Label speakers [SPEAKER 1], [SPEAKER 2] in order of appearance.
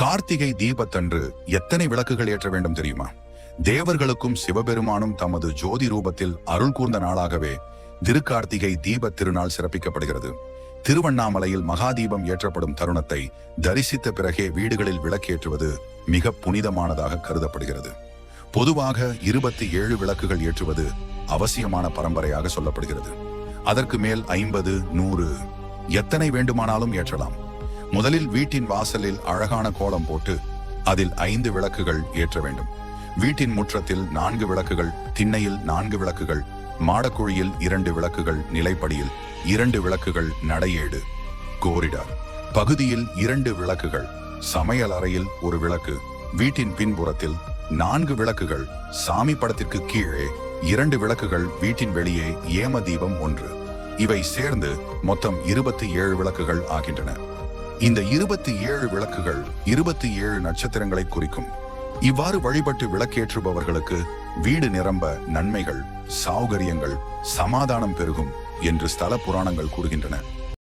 [SPEAKER 1] கார்த்திகை தீபத்தன்று எத்தனை விளக்குகள் ஏற்ற வேண்டும் தெரியுமா? தேவர்களுக்கும் சிவபெருமானும் தமது ஜோதி ரூபத்தில் அருள் கூர்ந்த நாளாகவே திருக்கார்த்திகை தீபத் திருநாள் சிறப்பிக்கப்படுகிறது. திருவண்ணாமலையில் மகாதீபம் ஏற்றப்படும் தருணத்தை தரிசித்த பிறகே வீடுகளில் விளக்கேற்றுவது மிக புனிதமானதாக கருதப்படுகிறது. பொதுவாக இருபத்தி ஏழு விளக்குகள் ஏற்றுவது அவசியமான பரம்பரையாக சொல்லப்படுகிறது. அதற்கு மேல் ஐம்பது நூறு எத்தனை வேண்டுமானாலும் ஏற்றலாம். முதலில் வீட்டின் வாசலில் அழகான கோலம் போட்டு அதில் ஐந்து விளக்குகள் ஏற்ற வேண்டும். வீட்டின் முற்றத்தில் நான்கு விளக்குகள் திண்ணையில் நான்கு விளக்குகள் மாடக்குழியில் இரண்டு விளக்குகள் நிலைப்படியில் இரண்டு விளக்குகள் நடையேடு. கோரிடார். பகுதியில் இரண்டு விளக்குகள் சமையல் அறையில் ஒரு விளக்கு வீட்டின் பின்புறத்தில் நான்கு விளக்குகள் சாமி படத்திற்கு கீழே இரண்டு விளக்குகள் வீட்டின் வெளியே ஏம தீபம் ஒன்று. இவை சேர்ந்து மொத்தம் இருபத்தி ஏழு விளக்குகள் ஆகின்றன. இந்த இருபத்தி ஏழு விளக்குகள் இருபத்தி ஏழு நட்சத்திரங்களை குறிக்கும். இவ்வாறு வழிபட்டு விளக்கேற்றுபவர்களுக்கு வீடு நிரம்ப நன்மைகள் சௌகரியங்கள் சமாதானம் பெருகும் என்று ஸ்தல புராணங்கள் கூறுகின்றன.